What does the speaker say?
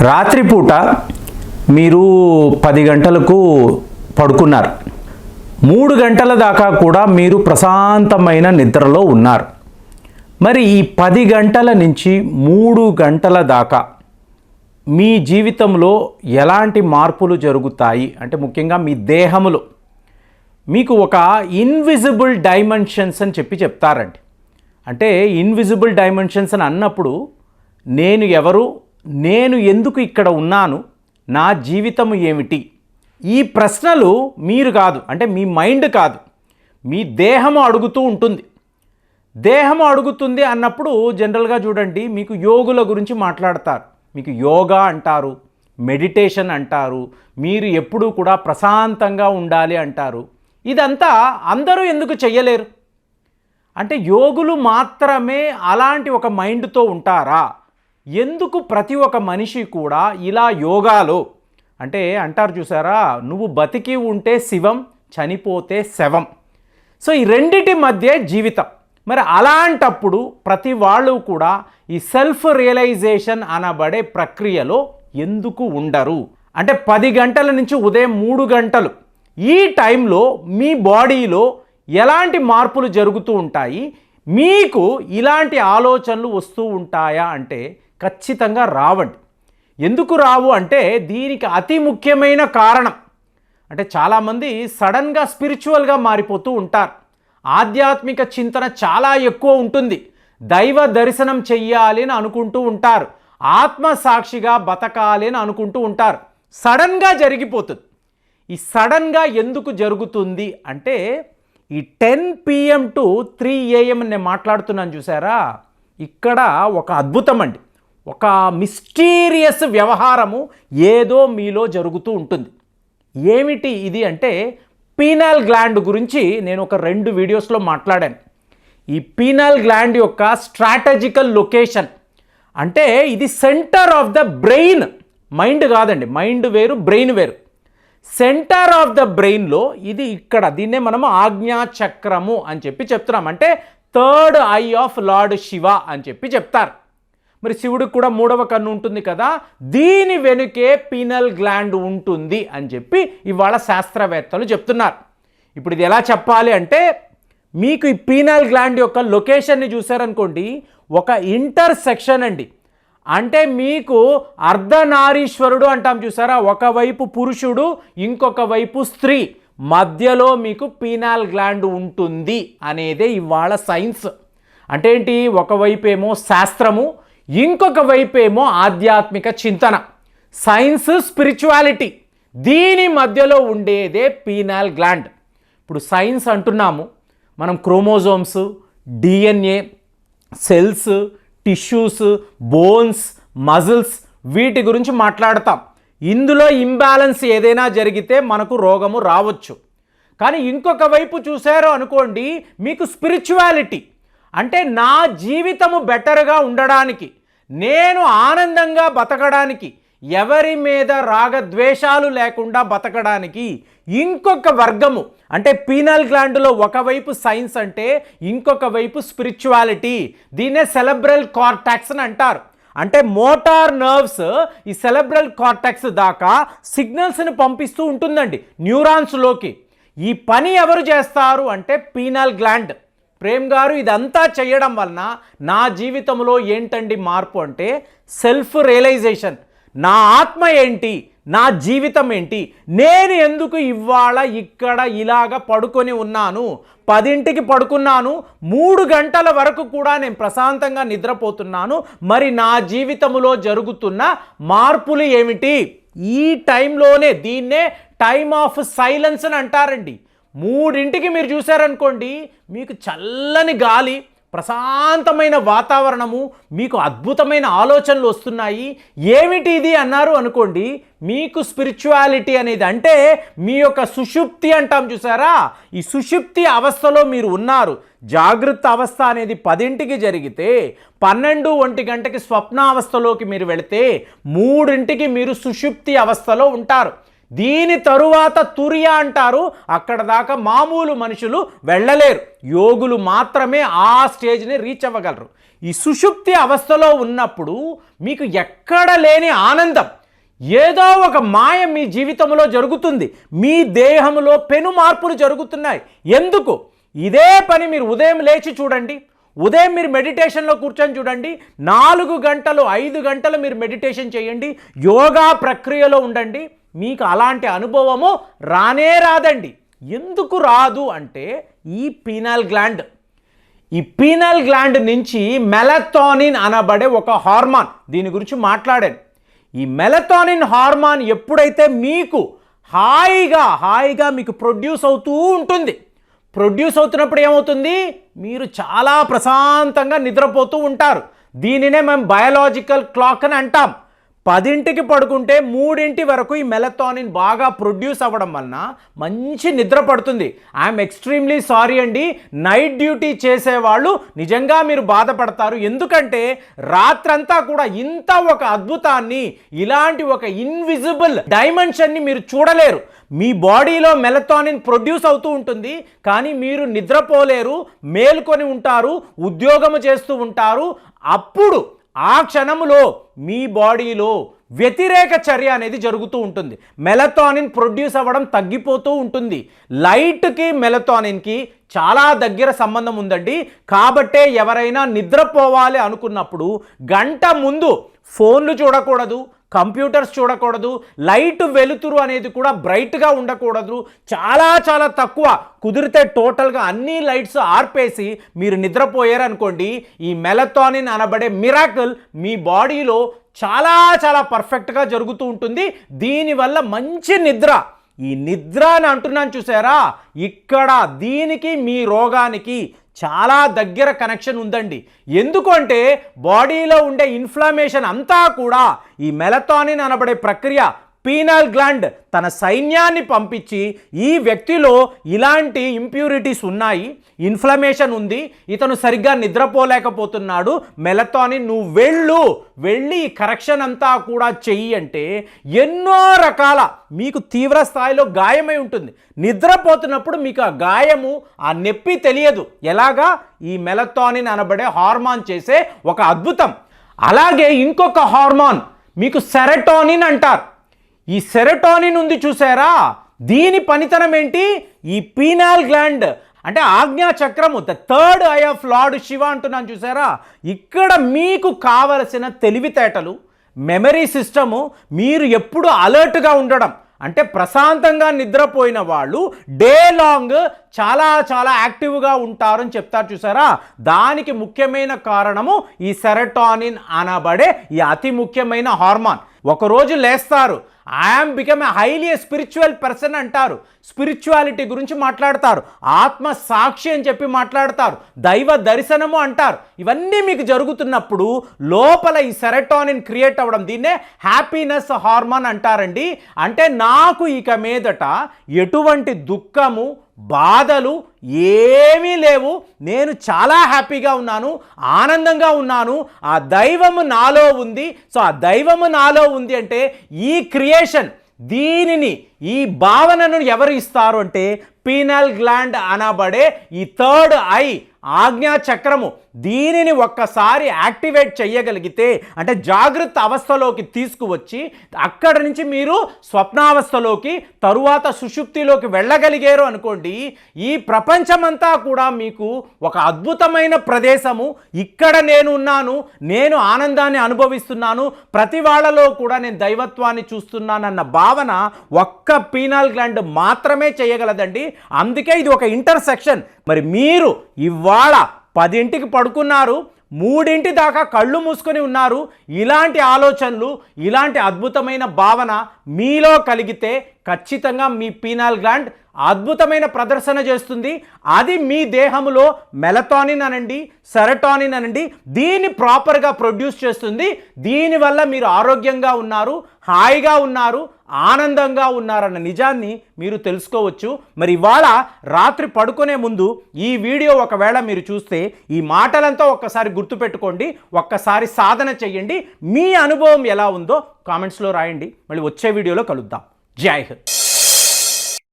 రాత్రిపూట మీరు పది గంటలకు పడుకున్నారు. మూడు గంటల దాకా కూడా మీరు ప్రశాంతమైన నిద్రలో ఉన్నారు. మరి ఈ పది గంటల నుంచి మూడు గంటల దాకా మీ జీవితంలో ఎలాంటి మార్పులు జరుగుతాయి? అంటే ముఖ్యంగా మీ దేహములో. మీకు ఒక ఇన్విజిబుల్ డైమెన్షన్స్ అని చెప్పి చెప్తారండి. అంటే ఇన్విజిబుల్ డైమెన్షన్స్ అని అన్నప్పుడు నేను ఎవరు? నేను ఎందుకు ఇక్కడ ఉన్నాను? నా జీవితం ఏమిటి? ఈ ప్రశ్నలు మీరు కాదు అంటే మీ మైండ్ కాదు మీ దేహము అడుగుతూ ఉంటుంది. దేహం అడుగుతుంది అన్నప్పుడు జనరల్గా చూడండి మీకు యోగుల గురించి మాట్లాడతారు. మీకు యోగా అంటారు మెడిటేషన్ అంటారు మీరు ఎప్పుడూ కూడా ప్రశాంతంగా ఉండాలి అంటారు. ఇదంతా అందరూ ఎందుకు చెయ్యలేరు? అంటే యోగులు మాత్రమే అలాంటి ఒక మైండ్తో ఉంటారా? ఎందుకు ప్రతి ఒక్క మనిషి కూడా ఇలా యోగాలో? అంటే అంటారు చూసారా నువ్వు బతికి ఉంటే శివం చనిపోతే శవం. సో ఈ రెండిటి మధ్య జీవితం. మరి అలాంటప్పుడు ప్రతి వాళ్ళు కూడా ఈ సెల్ఫ్ రియలైజేషన్ అనబడే ప్రక్రియలో ఎందుకు ఉండరు? అంటే పది గంటల నుంచి ఉదయం మూడు గంటలు. ఈ టైంలో మీ బాడీలో ఎలాంటి మార్పులు జరుగుతూ ఉంటాయి? మీకు ఇలాంటి ఆలోచనలు వస్తూ ఉంటాయా? అంటే ఖచ్చితంగా రావండి. ఎందుకు రావు అంటే దీనికి అతి ముఖ్యమైన కారణం. అంటే చాలామంది సడన్గా స్పిరిచువల్గా మారిపోతూ ఉంటారు. ఆధ్యాత్మిక చింతన చాలా ఎక్కువ ఉంటుంది. దైవ దర్శనం చెయ్యాలి అని అనుకుంటూ ఉంటారు. ఆత్మ సాక్షిగా బతకాలి అని అనుకుంటూ ఉంటారు. సడన్గా జరిగిపోతుంది. ఈ సడన్గా ఎందుకు జరుగుతుంది అంటే ఈ ten PM to three AM నేను మాట్లాడుతున్నాను చూసారా? ఇక్కడ ఒక అద్భుతం అండి. ఒక మిస్టీరియస్ వ్యవహారము ఏదో మీలో జరుగుతూ ఉంటుంది. ఏమిటి ఇది అంటే పీనల్ గ్లాండ్ గురించి నేను ఒక రెండు వీడియోస్లో మాట్లాడాను. ఈ పీనల్ గ్లాండ్ యొక్క స్ట్రాటజికల్ లొకేషన్ అంటే ఇది centre of the brain. Mind కాదండి మైండ్ వేరు బ్రెయిన్ వేరు. సెంటర్ ఆఫ్ ద బ్రెయిన్లో ఇది ఇక్కడ దీన్నే మనము ఆజ్ఞా చక్రము అని చెప్పి చెప్తున్నాం. అంటే third eye of Lord Shiva అని చెప్పి చెప్తారు. మరి శివుడికి కూడా మూడవ కన్ను ఉంటుంది కదా దీని వెనుకే పీనల్ గ్లాండ్ ఉంటుంది అని చెప్పి ఇవాళ శాస్త్రవేత్తలు చెప్తున్నారు. ఇప్పుడు ఇది ఎలా చెప్పాలి అంటే మీకు ఈ పీనల్ గ్లాండ్ యొక్క లొకేషన్ని చూసారనుకోండి ఒక ఇంటర్సెక్షన్ అండి. అంటే మీకు అర్ధనారీశ్వరుడు అంటాం చూసారా ఒకవైపు పురుషుడు ఇంకొక వైపు స్త్రీ. మధ్యలో మీకు పీనాల్ గ్లాండ్ ఉంటుంది అనేదే ఇవాళ సైన్స్. అంటే ఏంటి ఒకవైపు ఏమో శాస్త్రము ఇంకొక వైపేమో ఆధ్యాత్మిక చింతన. సైన్స్ స్పిరిచువాలిటీ దీని మధ్యలో ఉండేదే పీనాల్ గ్లాండ్ ఇప్పుడు సైన్స్ అంటున్నాము. మనం chromosomes DNA cells tissues bones muscles వీటి గురించి మాట్లాడతాం. ఇందులో ఇంబ్యాలెన్స్ ఏదైనా జరిగితే మనకు రోగము రావచ్చు. కానీ ఇంకొక వైపు చూశారు అనుకోండి మీకు స్పిరిచువాలిటీ అంటే నా జీవితము బెటర్గా ఉండడానికి నేను ఆనందంగా బతకడానికి ఎవరి మీద రాగద్వేషాలు లేకుండా బతకడానికి ఇంకొక వర్గము అంటే పీనల్ గ్లాండ్లో ఒకవైపు సైన్స్ అంటే ఇంకొక వైపు స్పిరిచువాలిటీ దీన్నే సెలబ్రల్ కార్టాక్స్ అని అంటారు. అంటే మోటార్ నర్వ్స్ ఈ సెలబ్రల్ కార్టాక్స్ దాకా సిగ్నల్స్ని పంపిస్తూ ఉంటుందండి న్యూరాన్స్లోకి. ఈ పని ఎవరు చేస్తారు అంటే పీనల్ గ్లాండ్. ప్రేమ్ గారు ఇదంతా చేయడం వలన నా జీవితంలో ఏంటండి మార్పు అంటే సెల్ఫ్ రియలైజేషన్. నా ఆత్మ ఏంటి? నా జీవితం ఏంటి? నేను ఎందుకు ఇవాళ ఇక్కడ ఇలాగ పడుకొని ఉన్నాను? పదింటికి పడుకున్నాను. మూడు గంటల వరకు కూడా నేను ప్రశాంతంగా నిద్రపోతున్నాను. మరి నా జీవితంలో జరుగుతున్న మార్పులు ఏమిటి? ఈ టైంలోనే దీన్నే టైమ్ ఆఫ్ సైలెన్స్ అని అంటారండి. మూడింటికి మీరు చూశారనుకోండి మీకు చల్లని గాలి ప్రశాంతమైన వాతావరణము మీకు అద్భుతమైన ఆలోచనలు వస్తున్నాయి. ఏమిటి ఇది అన్నారు అనుకోండి మీకు స్పిరిచువాలిటీ అనేది అంటే మీ యొక్క సుషుప్తి అంటాం చూసారా? ఈ సుషుప్తి అవస్థలో మీరు ఉన్నారు. జాగ్రత్త అవస్థ అనేది పదింటికి జరిగితే పన్నెండు ఒంటి గంటకి స్వప్నావస్థలోకి మీరు వెళితే మూడింటికి మీరు సుషుప్తి అవస్థలో ఉంటారు. దీని తరువాత తురియా అంటారు అక్కడ దాకా మామూలు మనుషులు వెళ్ళలేరు. యోగులు మాత్రమే ఆ స్టేజ్ని రీచ్ అవ్వగలరు. ఈ సుషుప్తి అవస్థలో ఉన్నప్పుడు మీకు ఎక్కడ లేని ఆనందం. ఏదో ఒక మాయ మీ జీవితంలో జరుగుతుంది. మీ దేహంలో పెను మార్పులు జరుగుతున్నాయి. ఎందుకు? ఇదే పని మీరు ఉదయం లేచి చూడండి. ఉదయం మీరు మెడిటేషన్లో కూర్చొని చూడండి. నాలుగు గంటలు ఐదు గంటలు మీరు మెడిటేషన్ చేయండి. యోగా ప్రక్రియలో ఉండండి. మీకు అలాంటి అనుభవము రానే రాదండి. ఎందుకు రాదు అంటే ఈ పీనల్ గ్లాండ్. ఈ పీనల్ గ్లాండ్ నుంచి మెలథానిన్ అనబడే ఒక హార్మోన్. దీని గురించి మాట్లాడాను. ఈ మెలథానిన్ హార్మాన్ ఎప్పుడైతే మీకు హాయిగా హాయిగా మీకు ప్రొడ్యూస్ అవుతూ ఉంటుంది ప్రొడ్యూస్ అవుతున్నప్పుడు ఏమవుతుంది? మీరు చాలా ప్రశాంతంగా నిద్రపోతూ ఉంటారు. దీనినే మేము బయాలజికల్ క్లాక్ అని అంటాం. పదింటికి పడుకుంటే మూడింటి వరకు ఈ మెలథానిన్ బాగా ప్రొడ్యూస్ అవ్వడం వలన మంచి నిద్ర పడుతుంది. ఐఎమ్ ఎక్స్ట్రీమ్లీ సారీ అండి. నైట్ డ్యూటీ చేసేవాళ్ళు నిజంగా మీరు బాధపడతారు. ఎందుకంటే రాత్రంతా కూడా ఇంత ఒక అద్భుతాన్ని ఇలాంటి ఒక ఇన్విజిబుల్ డైమెన్షన్ని మీరు చూడలేరు. మీ బాడీలో మెలథానిన్ ప్రొడ్యూస్ అవుతూ ఉంటుంది. కానీ మీరు నిద్రపోలేరు మేల్కొని ఉంటారు ఉద్యోగము చేస్తూ ఉంటారు. అప్పుడు ఆ క్షణములో మీ బాడీలో వ్యతిరేక చర్య అనేది జరుగుతూ ఉంటుంది. మెలథానిన్ ప్రొడ్యూస్ అవ్వడం తగ్గిపోతూ ఉంటుంది. లైట్కి మెలథానిన్కి చాలా దగ్గర సంబంధం ఉందండి. కాబట్టే ఎవరైనా నిద్రపోవాలి అనుకున్నప్పుడు గంట ముందు ఫోన్లు చూడకూడదు కంప్యూటర్స్ చూడకూడదు లైట్ వెలుతురు అనేది కూడా బ్రైట్గా ఉండకూడదు. చాలా చాలా తక్కువ కుదిరితే టోటల్గా అన్ని లైట్స్ ఆర్పేసి మీరు నిద్రపోయారు అనుకోండి ఈ మెలథానిన్ అనబడే మిరాకిల్ మీ బాడీలో చాలా చాలా పర్ఫెక్ట్గా జరుగుతూ ఉంటుంది. దీనివల్ల మంచి నిద్ర. ఈ నిద్ర అని అంటున్నాను చూసారా? ఇక్కడ దీనికి మీ రోగానికి చాలా దగ్గర కనెక్షన్ ఉందండి. ఎందుకు అంటే బాడీలో ఉండే ఇన్ఫ్లమేషన్ అంతా కూడా ఈ మెలథానిన్ అనబడే ప్రక్రియ పీనల్ గ్లాండ్ తన సైన్యాన్ని పంపించి ఈ వ్యక్తిలో ఇలాంటి ఇంప్యూరిటీస్ ఉన్నాయి ఇన్ఫ్లమేషన్ ఉంది ఇతను సరిగ్గా నిద్రపోలేకపోతున్నాడు మెలతోని నువ్వు వెళ్ళు వెళ్ళి కరెక్షన్ అంతా కూడా చెయ్యి అంటే ఎన్నో రకాల మీకు తీవ్ర స్థాయిలో గాయమై ఉంటుంది. నిద్రపోతున్నప్పుడు మీకు ఆ గాయము ఆ నొప్పి తెలియదు. ఎలాగా? ఈ మెలథానిన్ అనబడే హార్మోన్ చేసే ఒక అద్భుతం. అలాగే ఇంకొక హార్మోన్ మీకు సెరటోనిన్ అంటారు. ఈ సెరటోనిన్ ఉంది చూసారా? దీని పనితనం ఏంటి? ఈ పీనాల్ గ్లాండ్ అంటే ఆజ్ఞా చక్రము the third eye of Lord Shiva అంటున్నాను చూసారా? ఇక్కడ మీకు కావలసిన తెలివితేటలు మెమరీ సిస్టము మీరు ఎప్పుడు అలర్ట్గా ఉండడం. అంటే ప్రశాంతంగా నిద్రపోయిన వాళ్ళు డే లాంగ్ చాలా చాలా యాక్టివ్గా ఉంటారని చెప్తారు చూసారా? దానికి ముఖ్యమైన కారణము ఈ సెరటానిన్ అనబడే ఈ అతి ముఖ్యమైన హార్మోన్ ఒకరోజు లేస్తారు I am become a highly spiritual person అంటారు. స్పిరిచువాలిటీ గురించి మాట్లాడతారు. ఆత్మ సాక్షి అని చెప్పి మాట్లాడతారు. దైవ దర్శనము అంటారు. ఇవన్నీ మీకు జరుగుతున్నప్పుడు లోపల ఈ సెరటానిన్ క్రియేట్ అవ్వడం దీన్నే హ్యాపీనెస్ హార్మోన్ అంటారండి. అంటే నాకు ఇక మీదట ఎటువంటి దుఃఖము బాధలు ఏమీ లేవు. నేను చాలా హ్యాపీగా ఉన్నాను ఆనందంగా ఉన్నాను. ఆ దైవము నాలో ఉంది. సో ఆ దైవము నాలో ఉంది అంటే ఈ క్రియ క్రియేషన్. దీనిని ఈ భావనను ఎవరు ఇస్తారు అంటే పీనల్ గ్లాండ్ అనబడే ఈ థర్డ్ ఐ ఆజ్ఞా చక్రము. దీనిని ఒక్కసారి యాక్టివేట్ చేయగలిగితే అంటే జాగ్రత్త అవస్థలోకి తీసుకువచ్చి అక్కడ నుంచి మీరు స్వప్నావస్థలోకి తరువాత సుషుప్తిలోకి వెళ్ళగలిగారు అనుకోండి ఈ ప్రపంచమంతా కూడా మీకు ఒక అద్భుతమైన ప్రదేశము. ఇక్కడ నేను ఉన్నాను నేను ఆనందాన్ని అనుభవిస్తున్నాను ప్రతి వాళ్ళలో కూడా నేను దైవత్వాన్ని చూస్తున్నానన్న భావన ఒక్క పీనాల్ గ్లాండ్ మాత్రమే చేయగలదండి. అందుకే ఇది ఒక ఇంటర్సెక్షన్. మరి మీరు ఇవాళ పదింటికి పడుకున్నారు మూడింటి దాకా కళ్ళు మూసుకొని ఉన్నారు. ఇలాంటి ఆలోచనలు ఇలాంటి అద్భుతమైన భావన మీలో కలిగితే ఖచ్చితంగా మీ పీనాల్ గ్లాండ్ అద్భుతమైన ప్రదర్శన చేస్తుంది. అది మీ దేహంలో మెలటానిన్ అనండి సెరటానిన్ అనండి దీన్ని ప్రాపర్గా ప్రొడ్యూస్ చేస్తుంది. దీనివల్ల మీరు ఆరోగ్యంగా ఉన్నారు హాయిగా ఉన్నారు ఆనందంగా ఉన్నారన్న నిజాన్ని మీరు తెలుసుకోవచ్చు. మరి ఇవాళ రాత్రి పడుకునే ముందు ఈ వీడియో ఒకవేళ మీరు చూస్తే ఈ మాటలంతా ఒక్కసారి గుర్తుపెట్టుకోండి ఒక్కసారి సాధన చెయ్యండి. మీ అనుభవం ఎలా ఉందో కామెంట్స్లో రాయండి. మళ్ళీ వచ్చే వీడియోలో కలుద్దాం. జై హింద్.